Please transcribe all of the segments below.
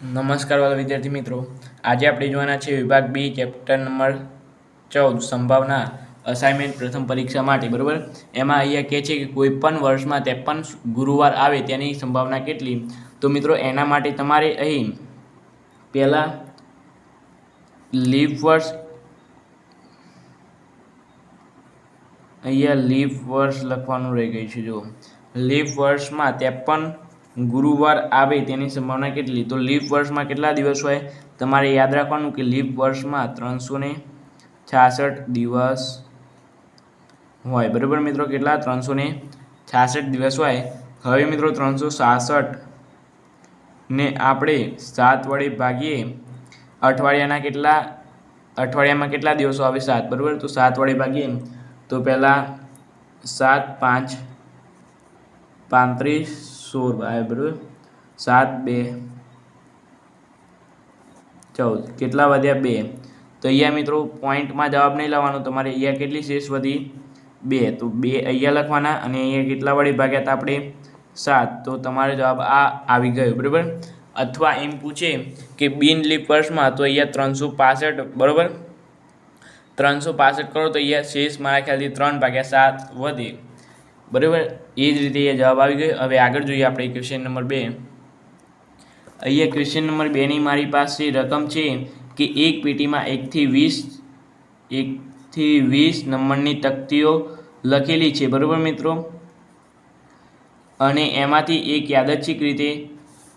નમસ્કાર વાલા વિદ્યાર્થી મિત્રો. આજે આપણે જોવાના છે વિભાગ બી, ચેપ્ટર નંબર ચૌદ, સંભાવના અસાઇનમેન્ટ પ્રથમ પરીક્ષા માટે, બરાબર? એમાં અહીંયા કહે છે કે કોઈ પણ વર્ષમાં ત્રેપન ગુરુવાર આવે તેની સંભાવના કેટલી? તો મિત્રો, એના માટે તમારે અહીં પહેલાં લીપ વર્ષ, અહીંયા લીપ વર્ષ લખવાનું રહી ગયું છે જો લીપ વર્ષમાં ત્રેપન ગુરુવાર આવે તેની સંભાવના કેટલી? તો લીપ વર્ષમાં કેટલા દિવસ હોય? તમારે યાદ રાખવાનું કે લીપ વર્ષમાં ત્રણસો ને છાસઠ દિવસ હોય. બરાબર મિત્રો? કેટલા? ત્રણસો ને છાસઠ દિવસ હોય. હવે મિત્રો ત્રણસો સાસઠ ને આપણે સાત વડે ભાગીએ. અઠવાડિયાના કેટલા? અઠવાડિયામાં કેટલા દિવસો આવે? સાત. બરાબર? તો સાત વડે ભાગીએ. તો પહેલાં સાત, પાંચ પાંત્રીસ, સોળ બરાબર. સાત, બે. ચૌદ. કેટલા વધ્યા? બે. તો અહીંયા મિત્રો પોઈન્ટમાં જવાબ નહીં લાવવાનો. તમારે અહીંયા કેટલી શેષ વધી? બે. તો બે અહીંયા લખવાના અને અહીંયા કેટલા વડે ભાગ્યા હતા આપણે? સાત. તો તમારો જવાબ આ આવી ગયો, બરાબર? અથવા એમ પૂછે કે બિન લીપ વર્ષમાં તો અહીંયા ત્રણસો પાસઠ, બરાબર? ત્રણસો પાસઠ કરો તો અહીંયા શેષ મારા ખ્યાલથી ત્રણ ભાગ્યા સાત વધે. બરાબર? એ જ રીતે એ જવાબ આવી ગયો. હવે આગળ જોઈએ આપણે ક્વેશ્ચન નંબર બે. અહીંયા ક્વેશ્ચન નંબર બેની મારી પાસે રકમ છે કે એક પેટીમાં એકથી વીસ એકથી વીસ નંબરની તકતીઓ લખેલી છે. બરાબર મિત્રો? અને એમાંથી એક યાદચ્છિક રીતે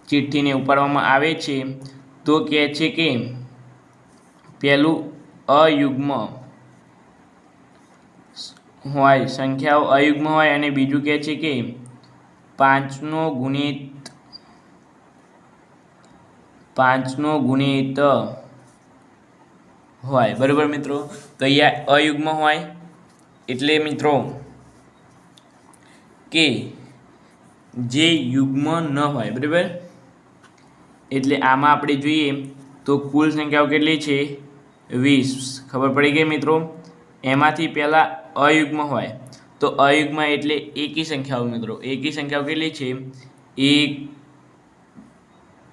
ચિઠ્ઠીને ઉપાડવામાં આવે છે. તો કહે છે કે, પહેલું અયુગ્મ હોય, સંખ્યાઓ અયુગ્મ હોય અને બીજું કહે છે કે પાંચનો ગુણિત પાંચનો ગુણિત હોય. બરાબર મિત્રો? તો અહીંયા અયુગ્મ હોય એટલે મિત્રો કે જે યુગ્મ ન હોય, બરાબર? એટલે આમાં આપણે જોઈએ તો કુલ સંખ્યાઓ કેટલી છે? વીસ. ખબર પડી ગઈ મિત્રો? એમાંથી પહેલાં અયુગ્મ હોય. તો અયુગ્મ એટલે એકી સંખ્યાઓ મિત્રો. એકી સંખ્યાઓ કેટલી છે? એક,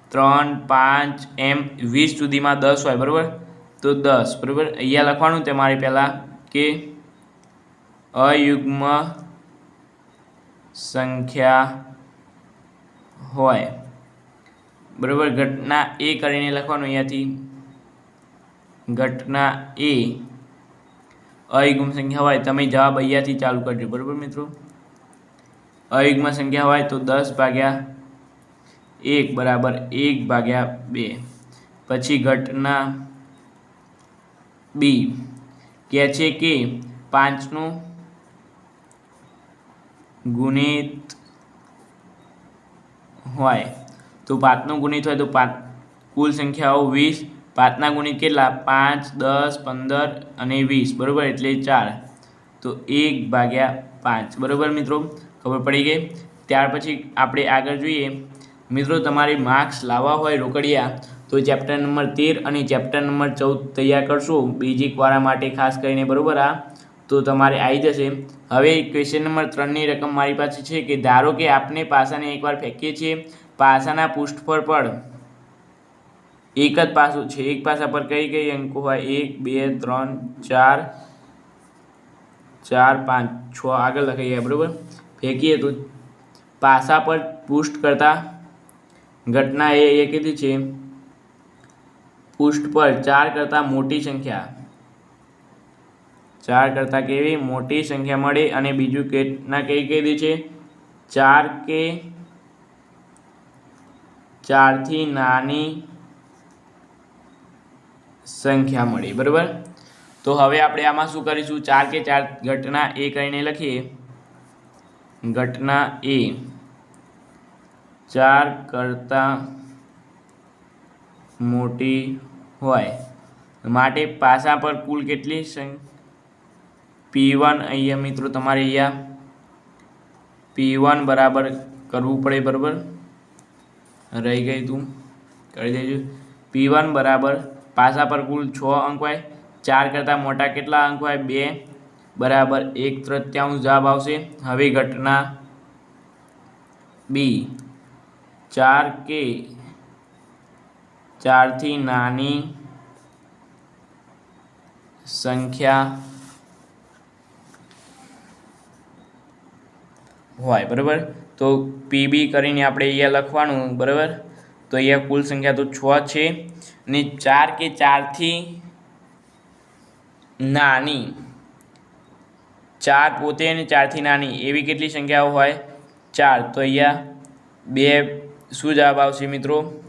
ત્રણ, પાંચ, એમ, વીસ સુધીમાં દસ હોય, બરાબર? તો દસ, બરાબર? અહીંયા લખવાનું તમારે પહેલાં કે અયુગ્મ સંખ્યા હોય. બરાબર? ઘટના એ કરીને લખવાનું અહીંયાથી. ઘટના એ અયુગ્મ સંખ્યા હોય તમે જવાબ અહીંયાથી ચાલુ કરજો. બરાબર મિત્રો? અયુગ્મ સંખ્યા હોય તો દસ ભાગ્યા એક બરાબર એક ભાગ્યા બે. પછી ઘટના બી. કહે છે કે પાંચનું ગુણિત હોય. તો પાંચનું ગુણિત હોય તો પાંચ, કુલ સંખ્યાઓ વીસ પાંચના ગુણિત કેટલા? પાંચ, દસ, પંદર અને વીસ. બરાબર? એટલે ચાર. તો એક ભાગ્યા પાંચ. બરાબર મિત્રો? ખબર પડી ગઈ? ત્યાર પછી આપણે આગળ જોઈએ. મિત્રો, તમારે માર્ક્સ લાવવા હોય રોકડિયા, તો ચેપ્ટર નંબર તેર અને ચેપ્ટર નંબર ચૌદ તૈયાર કરશો. બેઝિક વાળા માટે ખાસ કરીને, બરાબર આ? તો તમારે આવી જશે. હવે ક્વેશ્ચન નંબર ત્રણની રકમ મારી પાસે છે કે ધારો કે આપણે પાસાને એકવાર ફેંકીએ છીએ, પાસાના પૃષ્ઠ પર પણ એક જ પાસું છે. એક પાસા પર કઈ કઈ અંકો હોય? એક, બે, ત્રણ, ચાર ચાર, પાંચ, છ. આગળ લખાઈએ બરાબર? ફેંકીએ તો પાસા પર પૃષ્ઠ કરતા ઘટના એ એ કીધી છે? પૃષ્ઠ પર ચાર કરતાં મોટી સંખ્યા. ચાર કરતાં કેવી? મોટી સંખ્યા મળે અને બીજું કેટલા કઈ કીધી છે? ચાર કે ચારથી નાની સંખ્યા મળી, બરાબર? તો હવે આપણે આમાં શું કરીશું? ચાર કે ચાર ઘટના એ કરીને લખીએ. ઘટના એ ચાર કરતાં મોટી હોય. માટે પાસા પર કુલ કેટલી પી વન અહીંયા મિત્રો તમારે અહીંયા પી વન બરાબર કરવું પડે, બરાબર? રહી ગઈ તું. કરી દેજો. પી વન બરાબર પાસા પર કુલ છ અંક હોય ચાર કરતાં મોટા કેટલા અંક હોય બે. બરાબર એક તૃત્યાંશ જવાબ આવશે હવે ઘટના બી. ચાર કે ચારથી નાની સંખ્યા હોય, બરાબર? તો પીબી કરીને આપણે અહીંયા લખવાનું, બરાબર? તો અહીંયા કુલ સંખ્યા તો છ છે ને ચાર કે ચારથી નાની. ચાર પોતે અને ચારથી નાની. એવી કેટલી સંખ્યાઓ હોય? ચાર. તો અહીંયા બે શું જવાબ આવશે મિત્રો?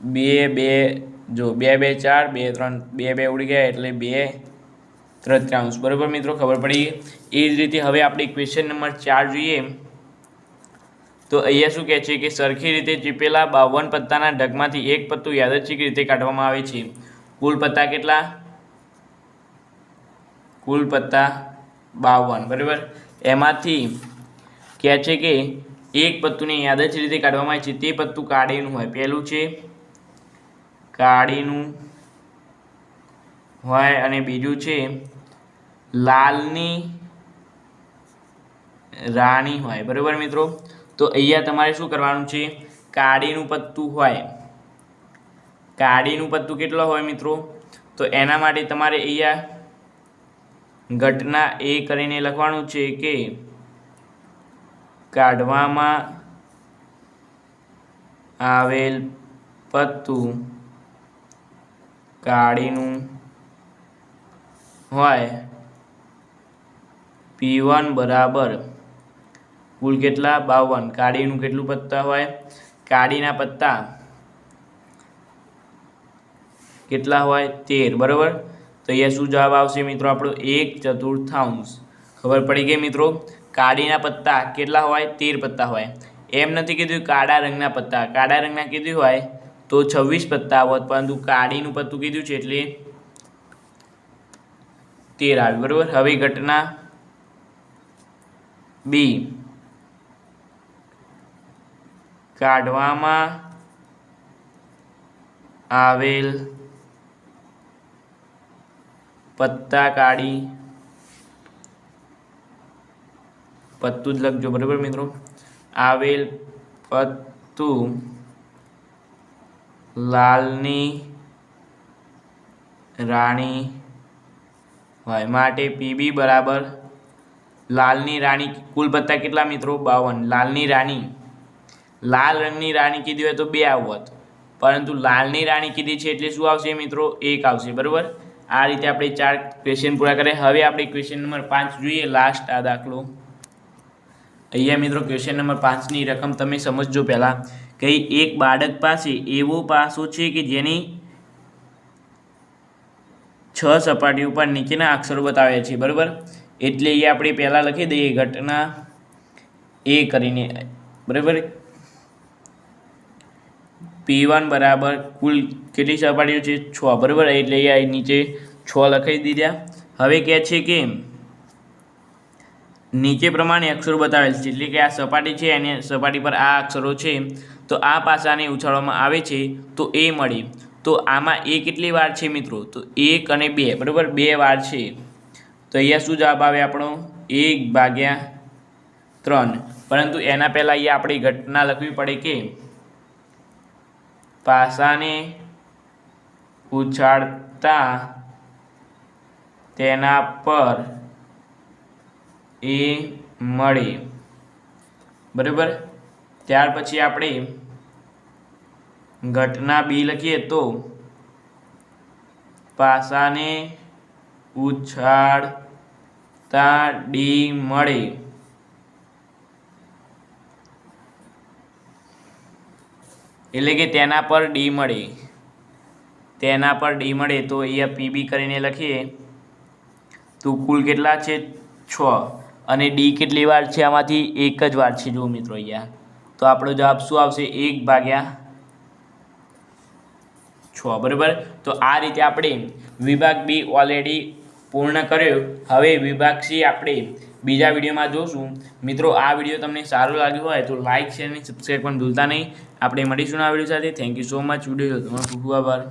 બે બે, જો, બે બે, ચાર, બે, ત્રણ. બે બે ઉડી ગયા એટલે બે ત્રત્યાંશ બરાબર મિત્રો? ખબર પડી? એ જ રીતે હવે આપણે ક્વેશ્ચન નંબર ચાર જોઈએ. તો અહીંયા શું કહે છે કે સરખી રીતે ચીપેલા બાવન પત્તાના ઢગમાંથી એક પત્તું યાદચ્છિક રીતે કાઢવામાં આવે છે. કુલ પત્તા કેટલા? કુલ પત્તા બાવન, બરાબર? એમાંથી કહે છે કે એક પત્તુને યાદચ્છ રીતે કાઢવામાં આવે છે. તે પત્તું કાળીનું હોય. પહેલું છે કાળીનું હોય અને બીજું છે લાલની રાણી હોય. બરાબર મિત્રો? તો અહીંયા તમારે શું કરવાનું છે? કાળીનું પત્તું હોય. કાળીનું પત્તું કેટલો હોય મિત્રો? તો એના માટે તમારે અહીંયા ઘટના એ કરીને લખવાનું છે કે કાઢવામાં આવેલ પત્તું કાળીનું હોય. પી બરાબર કુલ કેટલા? બાવન. કાળીનું કેટલું પત્તા હોય? કાળીના પત્તા કેટલા હોય? તેર. બરાબર? તો અહીંયા શું જવાબ આવશે મિત્રો? આપણો એક ચતુર્થાંશ. ખબર પડી ગઈ મિત્રો? કાળીના પત્તા કેટલા હોય? તેર પત્તા હોય. એમ નથી કીધું કાળા રંગના પત્તા. કાળા રંગના કીધું હોય તો છવ્વીસ પત્તા આવત, પરંતુ કાળીનું પત્તું કીધું છે એટલે તેર આવ્યું. બરાબર? હવે ઘટના બી. કાઢવામાં આવેલ પત્તા કાઢી. પત્તું જ લખજો બરાબર મિત્રો. આવેલ પત્તું લાલની રાણી હોય માટે પીબી બરાબર. લાલની રાણી કુલ પત્તા કેટલા મિત્રો? બાવન. લાલની રાણી લાલ રંગની રાણી કીધી હોય તો બે આવત પરંતુ લાલની રાણી કીધી છે એટલે શું આવશે મિત્રો? એક આવશે, બરાબર? આ રીતે આપણે ચાર ક્વેશ્ચન પૂરા કરે હવે આપણે ક્વેશ્ચન નંબર પાંચ જોઈએ. લાસ્ટ આ દાખલો. અહીંયા મિત્રો ક્વેશ્ચન નંબર પાંચની રકમ તમે સમજજો પહેલાં. કે એક બાળક પાસે એવો પાસો છે કે જેની છ સપાટી ઉપર નીચેના અક્ષરો બતાવે છે, બરાબર? એટલે એ આપણે પહેલાં લખી દઈએ ઘટના એ કરીને. બરાબર? પી વન બરાબર કુલ કેટલી સપાટીઓ છે? છ. બરાબર? એટલે આ નીચે છ લખાઈ દીધા. હવે કહે છે કે નીચે પ્રમાણે અક્ષરો બતાવેલ છે. એટલે કે આ સપાટી છે અને સપાટી પર આ અક્ષરો છે. તો આ પાસાને ઉછાળવામાં આવે છે. તો એ મળે. તો આમાં એ કેટલી વાર છે મિત્રો? તો એક અને બે. બરાબર? બે વાર છે. તો અહીંયા શું જવાબ આવે આપણો? એક ભાગ્યા ત્રણ. પરંતુ એના પહેલાં અહીંયા આપણી ઘટના લખવી પડે કે પાસાને ઉછાળતા તેના પર એ મળે. બરાબર? ત્યાર પછી આપણે ઘટના બી લખીએ તો પાસાને ઉછાળતા ડી મળે. એટલે કે તેના પર ડી મળે. તેના પર ડી મળે તો અહીંયા પીબી કરીને લખીએ. તો કુલ કેટલા છે? છ. અને ડી કેટલી વાર છે? આમાંથી એક જ વાર છે, જુઓ મિત્રો અહીંયા. તો આપણો જવાબ શું આવશે? એક ભાગ્યા છ. બરાબર? તો આ રીતે આપણે વિભાગ બી ઓલરેડી પૂર્ણ કર્યો. હવે વિભાગ સી આપણે બીજા વિડીયોમાં જોશું. મિત્રો, આ વીડિયો તમને સારો લાગ્યો હોય તો લાઇક શેર અને સબસ્ક્રાઈબ પણ ભૂલતા નહીં. આપણે મળીશું આ વીડિયો સાથે. Thank you so much video તમારો ખૂબ ખૂબ આભાર.